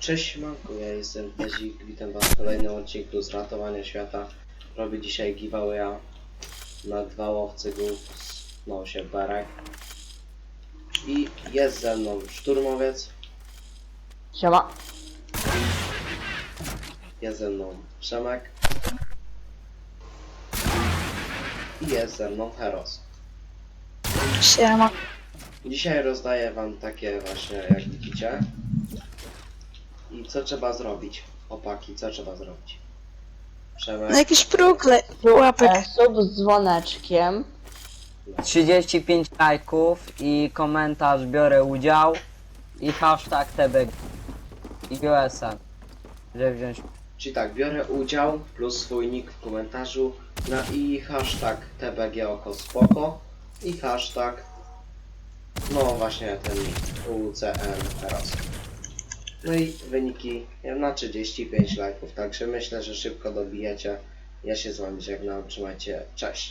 Cześć manku, ja jestem Bezik, witam was w kolejnym odcinku z ratowania świata. Robię dzisiaj giveawaya na dwa łowcy głów z no się berek. I jest ze mną szturmowiec, Siema. jest ze mną Przemek i jest ze mną Heros. Siema. Dzisiaj rozdaję wam takie właśnie jak widzicie. I co trzeba zrobić? Opaki, co trzeba zrobić? Przemek, No jakiś próg le... łapek. E, sub z dzwoneczkiem. 35 lajków i komentarz biorę udział i hashtag TBG i USA, żeby wziąć Czyli tak, biorę udział plus swój nick w komentarzu na i hashtag TBG oko spoko i hashtag no właśnie ten nick UCN Heros. No i wyniki na 35 lajków, także myślę, że szybko dobijecie. Ja się z wami żegnam, trzymajcie, cześć.